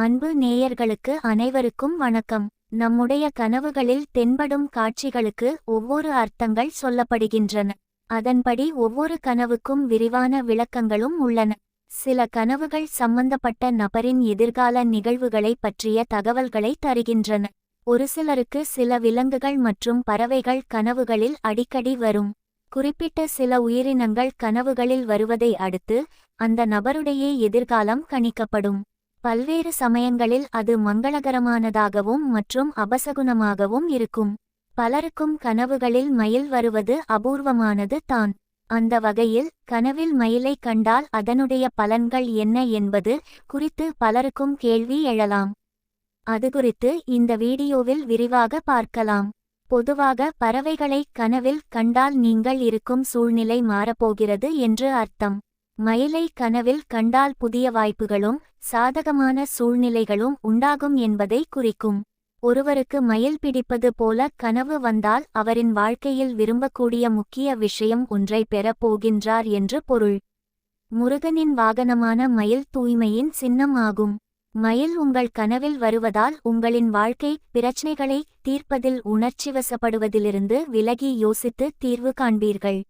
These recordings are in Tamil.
அன்பு நேயர்களுக்கு அனைவருக்கும் வணக்கம். நம்முடைய கனவுகளில் தென்படும் காட்சிகளுக்கு ஒவ்வொரு அர்த்தங்கள் சொல்லப்படுகின்றன. அதன்படி ஒவ்வொரு கனவுக்கும் விரிவான விளக்கங்களும் உள்ளன. சில கனவுகள் சம்பந்தப்பட்ட நபரின் எதிர்கால நிகழ்வுகளை பற்றிய தகவல்களை தருகின்றன. ஒரு சிலருக்கு சில விலங்குகள் மற்றும் பறவைகள் கனவுகளில் அடிக்கடி வரும். குறிப்பிட்ட சில உயிரினங்கள் கனவுகளில் வருவதை அடுத்து அந்த நபருடைய எதிர்காலம் கணிக்கப்படும். பல்வேறு சமயங்களில் அது மங்களகரமானதாகவும் மற்றும் அபசகுணமாகவும் இருக்கும். பலருக்கும் கனவுகளில் மயில் வருவது அபூர்வமானது தான். அந்த வகையில் கனவில் மயிலை கண்டால் அதனுடைய பலன்கள் என்ன என்பது குறித்து பலருக்கும் கேள்வி எழலாம். அது குறித்து இந்த வீடியோவில் விரிவாக பார்க்கலாம். பொதுவாக பறவைகளை கனவில் கண்டால் நீங்கள் இருக்கும் சூழ்நிலை மாறப்போகிறது என்று அர்த்தம். மயிலை கனவில் கண்டால் புதிய வாய்ப்புகளும் சாதகமான சூழ்நிலைகளும் உண்டாகும் என்பதை குறிக்கும். ஒருவருக்கு மயில் பிடிப்பது போல கனவு வந்தால் அவரின் வாழ்க்கையில் விரும்பக்கூடிய முக்கிய விஷயம் ஒன்றை பெறப் போகின்றார் என்று பொருள். முருகனின் வாகனமான மயில் தூய்மையின் சின்னம் ஆகும். மயில் உங்கள் கனவில் வருவதால் உங்களின் வாழ்க்கை பிரச்சினைகளை தீர்ப்பதில் உணர்ச்சிவசப்படுவதிலிருந்து விலகி யோசித்து தீர்வு காண்பீர்கள்.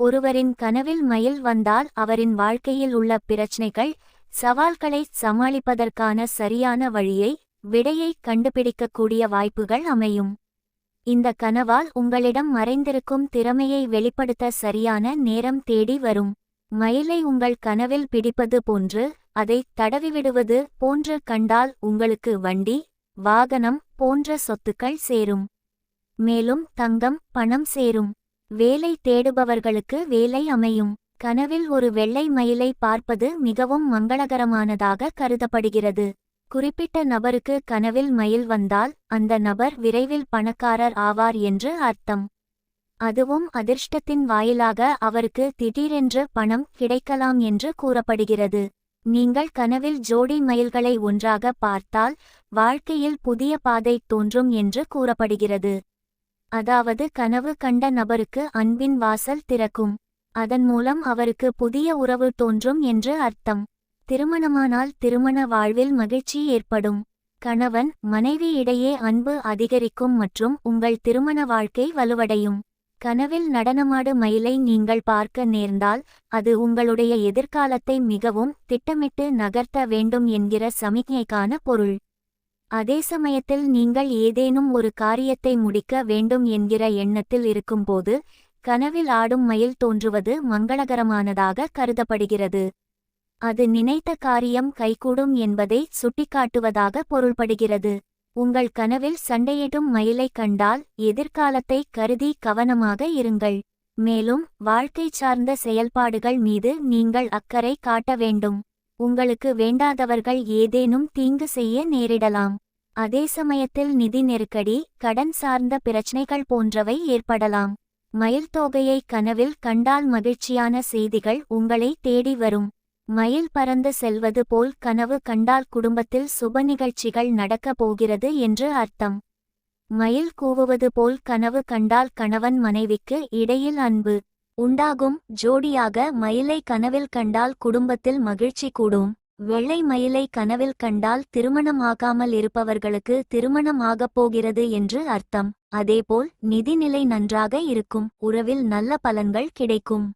ஒருவரின் கனவில் மயில் வந்தால் அவரின் வாழ்க்கையில் உள்ள பிரச்சினைகள் சவால்களை சமாளிப்பதற்கான சரியான வழியை விடையை கண்டுபிடிக்கக்கூடிய வாய்ப்புகள் அமையும். இந்த கனவால் உங்களிடம் மறைந்திருக்கும் திறமையை வெளிப்படுத்த சரியான நேரம் தேடி வரும். மயிலை உங்கள் கனவில் பிடிப்பது போன்று அதை தடவிவிடுவது போன்று கண்டால் உங்களுக்கு வண்டி வாகனம் போன்ற சொத்துக்கள் சேரும். மேலும் தங்கம் பணம் சேரும். வேலை தேடுபவர்களுக்கு வேலை அமையும். கனவில் ஒரு வெள்ளை மயிலை பார்ப்பது மிகவும் மங்களகரமானதாக கருதப்படுகிறது. குறிப்பிட்ட நபருக்கு கனவில் மயில் வந்தால் அந்த நபர் விரைவில் பணக்காரர் ஆவார் என்று அர்த்தம். அதுவும் அதிர்ஷ்டத்தின் வாயிலாக அவருக்கு திடீரென்று பணம் கிடைக்கலாம் என்று கூறப்படுகிறது. நீங்கள் கனவில் ஜோடி மயில்களை ஒன்றாக பார்த்தால் வாழ்க்கையில் புதிய பாதை தோன்றும் என்று கூறப்படுகிறது. அதாவது கனவு கண்ட நபருக்கு அன்பின் வாசல் திறக்கும். அதன் மூலம் அவருக்கு புதிய உறவு தோன்றும் என்று அர்த்தம். திருமணமானால் திருமண வாழ்வில் மகிழ்ச்சி ஏற்படும். கணவன் மனைவி இடையே அன்பு அதிகரிக்கும் மற்றும் உங்கள் திருமண வாழ்க்கை வலுவடையும். கனவில் நடனமாடு மயிலை நீங்கள் பார்க்க நேர்ந்தால் அது உங்களுடைய எதிர்காலத்தை மிகவும் திட்டமிட்டு நகர்த்த வேண்டும் என்கிற சமிக்ஞைக்கான பொருள். அதே சமயத்தில் நீங்கள் ஏதேனும் ஒரு காரியத்தை முடிக்க வேண்டும் என்கிற எண்ணத்தில் இருக்கும்போது கனவில் ஆடும் மயில் தோன்றுவது மங்களகரமானதாக கருதப்படுகிறது. அது நினைத்த காரியம் கைகூடும் என்பதை சுட்டிக்காட்டுவதாக பொருள்படுகிறது. உங்கள் கனவில் சண்டையிடும் மயிலை கண்டால் எதிர்காலத்தை கருதி கவனமாக இருங்கள். மேலும் வாழ்க்கை சார்ந்த செயல்பாடுகள் மீது நீங்கள் அக்கறை காட்ட வேண்டும். உங்களுக்கு வேண்டாதவர்கள் ஏதேனும் தீங்கு செய்ய நேரிடலாம். அதே சமயத்தில் நிதி நெருக்கடி கடன் சார்ந்த பிரச்சினைகள் போன்றவை ஏற்படலாம். மயில் தொகையை கனவில் கண்டால் மகிழ்ச்சியான செய்திகள் உங்களை தேடி வரும். மயில் பறந்து செல்வது போல் கனவு கண்டால் குடும்பத்தில் சுப நிகழ்ச்சிகள் நடக்கப் போகிறது என்று அர்த்தம். மயில் கூவுவது போல் கனவு கண்டால் கணவன் மனைவிக்கு இடையில் அன்பு. உண்டாகும் ஜோடியாக மயிலை கனவில் கண்டால் குடும்பத்தில் மகிழ்ச்சி கூடும். வெள்ளை மயிலை கனவில் கண்டால் திருமணமாகாமல் இருப்பவர்களுக்கு திருமணம் ஆகப் போகிறது என்று அர்த்தம். அதேபோல் நிதிநிலை நன்றாக இருக்கும். உறவில் நல்ல பலன்கள் கிடைக்கும்.